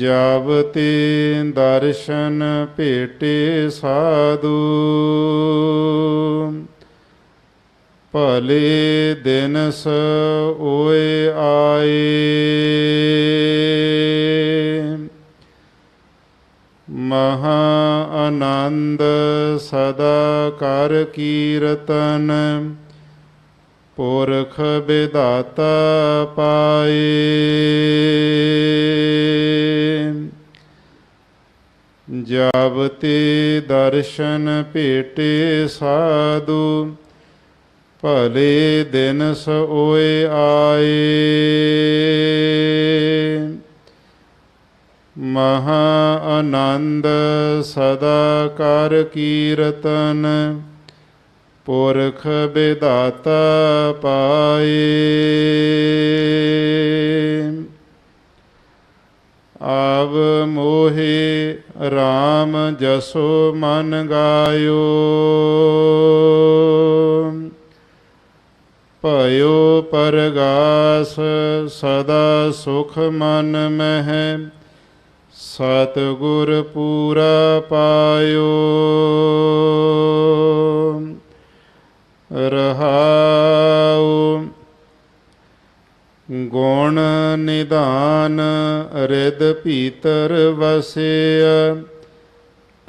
ਜਬ ਤੇ ਦਰਸ਼ਨ ਭੇਟੇ ਸਾਧੂ। ਭਲੇ ਦਿਨਸ ਓਏ ਆਏ। ਮਹਾ ਆਨੰਦ ਸਦਾ ਕਰ ਕੀਰਤਨ, ਪੁਰਖ ਵਿਦਾਤਾ ਪਾਏ। ਜਬ ਤੇ ਦਰਸ਼ਨ ਭੇਟੇ ਸਾਧੂ, ਭਲੇ ਦਿਨ ਸੋਏ ਆਏ। ਮਹਾ ਆਨੰਦ ਸਦਾ ਕਰ ਕੀਰਤਨ, ਪੁਰਖ ਬਿਦਾਤਾ ਪਾਏ। ਜਸੋ ਮਨ ਗਾਇਓ। ਭਇਓ ਪਰਗਾਸ, ਸਦਾ ਸੁਖ ਮਨ ਮਹਿ। ਸਤ ਗੁਰ ਪੂਰਾ ਪਾਇਓ। ਰਹਾਉ ਗੁਣ ਨਿਧਾਨ ਰਿਦ ਭੀਤਰ ਵਸਿਆ।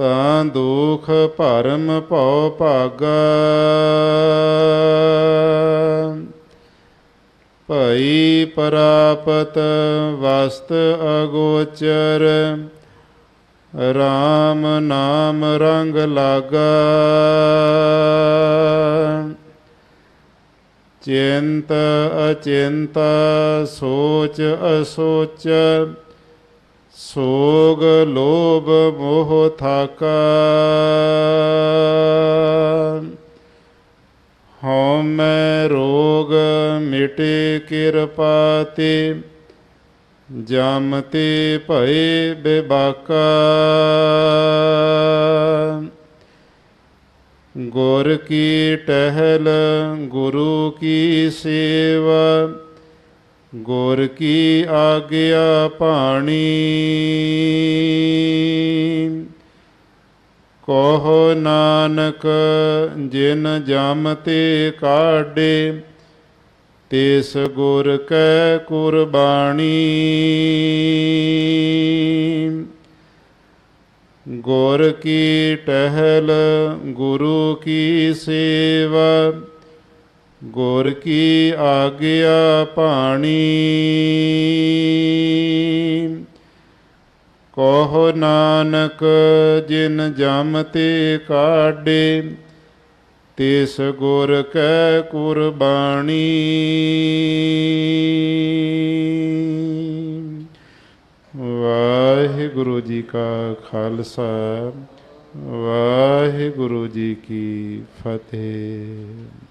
ਤਾਂ ਦੁਖ ਭਰਮ ਭਉ ਭਾਗਾ। ਭਈ ਪ੍ਰਾਪਤ ਵਸਤ ਅਗੋਚਰ RAM ਨਾਮ ਰੰਗ ਲਾਗਾ। ਚਿੰਤ ਅਚਿੰਤ ਸੋਚ ਅਸੋਚ ਸੋਗ ਲੋਭ ਮੋਹ ਥਾਕਾ। ਹਉਮੈ ਰੋਗ ਮਿਟੇ ਕਿਰਪਾ ਤੇ, ਜਮ ਤੇ ਭਏ ਬੇਬਾਕਾ। ਗੁਰ ਕੀ ਟਹਿਲ ਗੁਰੂ ਕੀ ਸੇਵਾ ਗੁਰ ਕੀ ਆਗਿਆ ਪਾਣੀ ਕਹੋ ਨਾਨਕ ਜਿਨ ਜਮ ਤੇ ਕਾਢੇ, ਤਿਸ ਗੁਰ ਕੈ ਕੁਰਬਾਨੀ ਗੁਰ ਕੀ ਟਹਿਲ, ਗੁਰੂ ਕੀ ਸੇਵਾ ਗੁਰ ਕੀ ਆਗਿਆ ਪਾਣੀ ਕਹੋ ਨਾਨਕ ਜਿਨ ਜਮ ਤੇ ਕਾਢੇ, ਤਿਸ ਗੁਰ ਕੈ ਕੁਰਬਾਨੀ ਵਾਹਿਗੁਰੂ ਜੀ ਕਾ ਖਾਲਸਾ, ਵਾਹਿਗੁਰੂ ਜੀ ਕੀ ਫਤਿਹ।